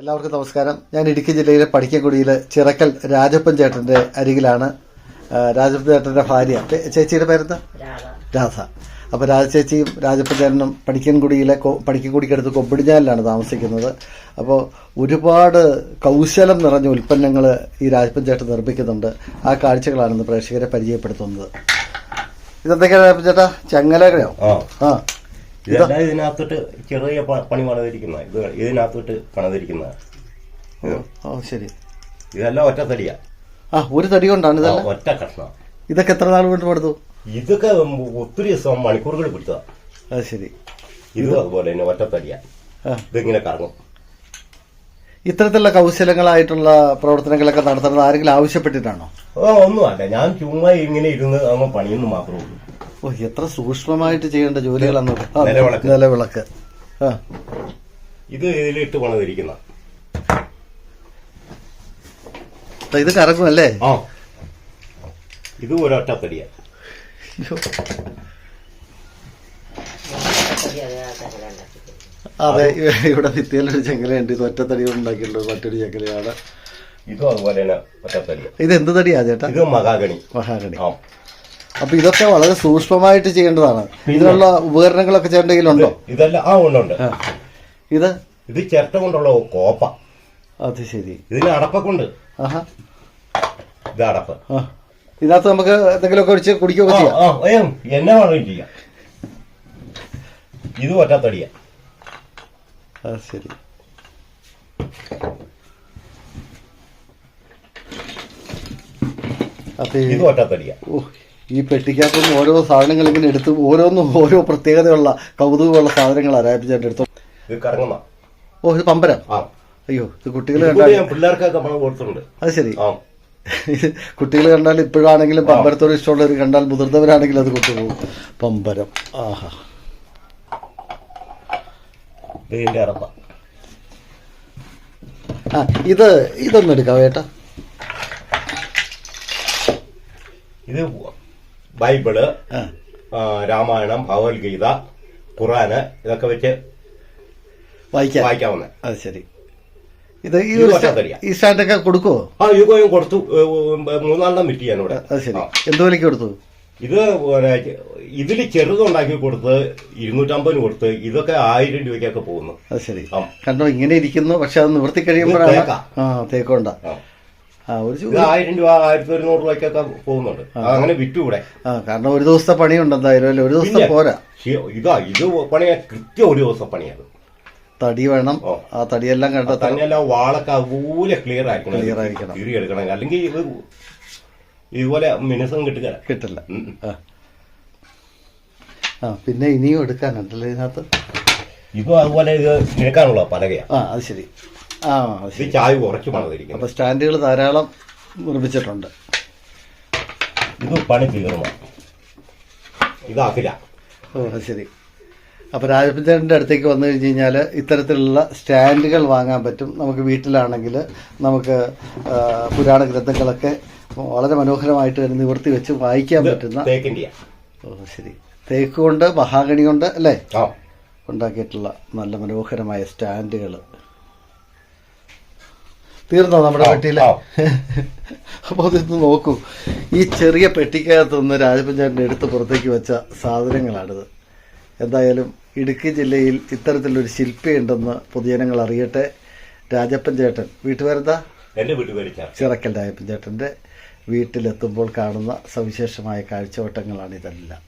എല്ലാവർക്കും നമസ്കാരം. ഞാൻ ഇടുക്കി ജില്ലയിലെ പടിക്കൻകുടിയിലെ ചിറക്കൽ രാജപ്പൻ ചേട്ടന്റെ അരികിലാണ് രാജപ്പൻ ചേട്ടന്റെ ഭാര്യ. ചേച്ചിയുടെ പേരെന്താ? രാധ. അപ്പോൾ രാജ ചേച്ചിയും രാജപ്പൻ ചേട്ടനും പടിക്കൻകുടിയിലെ കൊ- പടിക്കൻകുടിക്കടുത്ത് കൊമ്പിടിഞ്ഞാലിലാണ് താമസിക്കുന്നത്. അപ്പോൾ ഒരുപാട് കൗശലം നിറഞ്ഞ ഉൽപ്പന്നങ്ങൾ ഈ രാജപ്പൻ ചേട്ടൻ നിർമ്മിക്കുന്നുണ്ട്. ആ കാഴ്ചകളാണ് ഇന്ന് പ്രേക്ഷകരെ പരിചയപ്പെടുത്തുന്നത്. ഇതെന്തൊക്കെയാണ് രാജപ്പൻ ചേട്ടാ? ചങ്ങലകളോ ആ. ആ. ഇതെല്ലാം ഇതിനകത്തോട്ട് ചെറിയ പണി പണിതിരിക്കുന്ന ഇത് ഇതിനകത്തോട്ട് പണിതിരിക്കുന്ന. ഓ ശരി. ഇതെല്ലാം ഒറ്റ തടിയാ. ആ ഒരു തടി കൊണ്ടാണ് ഇതെല്ലാം? ഒറ്റ കഷ്ണം. ഇതൊക്കെ എത്ര നാൾ കൊണ്ട് പടുത്തു? ഇതൊക്കെ ഒത്തിരി മണിക്കൂറുകൾ പിടിച്ചതാ. അത് ശരി. ഇതും അതുപോലെ തന്നെ ഒറ്റ തടിയാ. ഇതിങ്ങനെ കറങ്ങും. ഇത്തരത്തിലുള്ള കൗശലങ്ങളായിട്ടുള്ള പ്രവർത്തനങ്ങളൊക്കെ നടത്തുന്നത് ആരെങ്കിലും ആവശ്യപ്പെട്ടിട്ടാണോ? ഓ ഒന്നുമല്ല ഞാൻ ചുമ്മാ ഇങ്ങനെ ഇരുന്ന് അങ്ങ് പണിയെന്ന് മാത്രമേ ഉള്ളൂ. ഓ എത്ര സൂക്ഷ്മമായിട്ട് ചെയ്യേണ്ട ജോലികളാണ് നിലവിളക്ക്. ആ. ഇത് ഇതിലിട്ട് പണിതിരിക്കുന്ന. ഇത് കറക്കും അല്ലേ ആ. ഇത് ഒരൊറ്റ തടിയാ അയ്യോ. അതെ ഇവിടെ ഭിത്തിയിലൊരു ചെങ്ങലയുണ്ട്. ഇത് ഒറ്റത്തടി കൊണ്ട് ഉണ്ടാക്കിയിട്ടുള്ള മറ്റൊരു ചെങ്കലയാണ് ഇതും അതുപോലെ തന്നെ ഒറ്റത്തടി. ഇത് എന്ത് തടിയാ ചേട്ടാ? ഇത് മഹാഗണി. മഹാഗണി. ആ. അപ്പൊ ഇതൊക്കെ വളരെ സൂക്ഷ്മമായിട്ട് ചെയ്യേണ്ടതാണ്. ഇതിനുള്ള ഉപകരണങ്ങളൊക്കെ ചേട്ടന്റെ കയ്യിലുണ്ടോ? ഇതെല്ലാം ആ ഉണ്ടുണ്ട്. ഇത്? ഇത് ചിരട്ട കൊണ്ടുള്ള കോപ്പ. അത് ശരി. ഇതിന് അടപ്പൊക്കെ ഉണ്ട് ആഹാ. ഇത് അടപ്പ്. ഇതിനകത്ത് നമുക്ക് എന്തെങ്കിലുമൊക്കെ ഒഴിച്ച് കുടിക്കുകയൊക്കെ ചെയ്യാം. എന്നെ വേണമെങ്കിൽ ചെയ്യാം. ഇത് ഒറ്റത്തടിയാ. അത് ശരി. ഇത് ഒറ്റത്തടിയാ. ഓ, ഈ പെട്ടിക്കകത്തുനിന്ന് ഓരോ സാധനങ്ങൾ ഇങ്ങനെ എടുത്ത് ഓരോന്നും ഓരോ പ്രത്യേകതയുള്ള കൗതുകമുള്ള സാധനങ്ങളാണ് രാപ്പിച്ചേട്ടൻ എടുത്തു ഇത് കറങ്ങുന്ന. ഓ ഇത് പമ്പര. അയ്യോ ഇത് കുട്ടികൾ കണ്ടാൽ പിള്ളേർക്കൊക്കെ കൊടുത്തിട്ടുണ്ട്. അത് ശരി. കുട്ടികൾ കണ്ടാൽ ഇപ്പോഴാണെങ്കിലും പമ്പരത്തോട് ഇഷ്ടമുള്ളവർ കണ്ടാൽ മുതിർന്നവരാണെങ്കിലും അത് കൊണ്ടുപോകും. പമ്പരം. ആഹാ. ആ ഇത് ഇതൊന്നും എടുക്കാം ഏട്ടാ? ഇത് ബൈബിൾ രാമായണം ഭഗവത്ഗീത ഖുറാന് ഇതൊക്കെ വെച്ച് വായിക്കാം. വായിക്കാവുന്ന. അത് ശരി. ഇത് ഈ. ഈ സ്റ്റാൻഡൊക്കെ കൊടുക്കുവോ? ആ യുഗം കൊടുത്തു. മൂന്നാലെണ്ണം വിറ്റ് ഞാനിവിടെ അത് ശരി. എന്ത് വിലക്ക് കൊടുത്തു? ഇത് ഇതിൽ ചെറുതുണ്ടാക്കി കൊടുത്ത് ഇരുന്നൂറ്റമ്പത് കൊടുത്ത് ഇതൊക്കെ ആയിരം രൂപയ്ക്കൊക്കെ പോകുന്നു. അത് ശരി. കണ്ടോ ഇങ്ങനെ ഇരിക്കുന്നു പക്ഷെ അത് നിവർത്തി കഴിയുമ്പോഴാണ്. ആ തേക്കൊണ്ട. ആയിരം രൂപ ആയിരത്തി ഒരുന്നൂറ് രൂപയ്ക്കൊക്കെ പോകുന്നുണ്ട്. അങ്ങനെ വിറ്റുകൂടെ? ആ കാരണം ഒരു ദിവസത്തെ പണിയുണ്ട് എന്തായാലും അല്ലേ? ഒരു ദിവസത്തെ പോരാ. ഇതാ ഇത് പണിയാ കൃത്യം ഒരു ദിവസം പണിയാണ് തടി വേണം. ആ തടിയെല്ലാം കണ്ട തടിയെല്ലാം വാളൊക്കെ അതുപോലെ ക്ലിയർ ആയിരിക്കണം ക്ലിയർ ആയിരിക്കണം. കീറി എടുക്കണം. അല്ലെങ്കിൽ ഇത് ഇതുപോലെ മിനുസം കിട്ടുക കിട്ടില്ല. ആ. പിന്നെ ഇനിയും എടുക്കാനുണ്ടല്ലോ ഇതിനകത്ത്? ഇപ്പൊ അതുപോലെ ഇത് നിൽക്കാനുള്ള പലകയാ. ആ അത് ശരി. ആ ഇത് ചായ കുറച്ച് പണിതിരിക്കുന്നത് അപ്പൊ സ്റ്റാൻഡുകൾ ധാരാളം നിർമ്മിച്ചിട്ടുണ്ട്. ഇത് പണി തീർന്നു. ഇത് അഖില ഓ ശരി. അപ്പോൾ രാജപ്പഞ്ചേട്ടന്റെ അടുത്തേക്ക് വന്നു കഴിഞ്ഞ് കഴിഞ്ഞാൽ ഇത്തരത്തിലുള്ള സ്റ്റാൻഡുകൾ വാങ്ങാൻ പറ്റും. നമുക്ക് വീട്ടിലാണെങ്കിൽ നമുക്ക് പുരാണ ഗ്രന്ഥങ്ങളൊക്കെ വളരെ മനോഹരമായിട്ട് തന്നെ നിവർത്തി വെച്ച് വായിക്കാൻ പറ്റുന്ന ഓ ശരി. തേക്ക് കൊണ്ട് മഹാഗണി കൊണ്ട് അല്ലേ? ഉണ്ടാക്കിയിട്ടുള്ള നല്ല മനോഹരമായ സ്റ്റാൻഡുകൾ തീർന്നോ നമ്മുടെ പെട്ടിയിലെ? അപ്പോൾ അതൊന്ന് നോക്കൂ. ഈ ചെറിയ പെട്ടിക്കകത്തുനിന്ന് രാജപഞ്ചായത്തിന്റെ എടുത്ത് പുറത്തേക്ക് വെച്ച സാധനങ്ങളാണിത്. എന്തായാലും ഇടുക്കി ജില്ലയിൽ ഇത്തരത്തിലൊരു ശില്പിയുണ്ടെന്ന് പൊതുജനങ്ങൾ അറിയട്ടെ. രാജപ്പൻ ചേട്ടൻ വീട്ടുപേരെന്താ? എന്റെ വീട്ടുപേര് ചിറക്കൽ രാജപ്പൻ ചേട്ടന്റെ വീട്ടിലെത്തുമ്പോൾ കാണുന്ന സവിശേഷമായ കാഴ്ചവട്ടങ്ങളാണ് ഇതെല്ലാം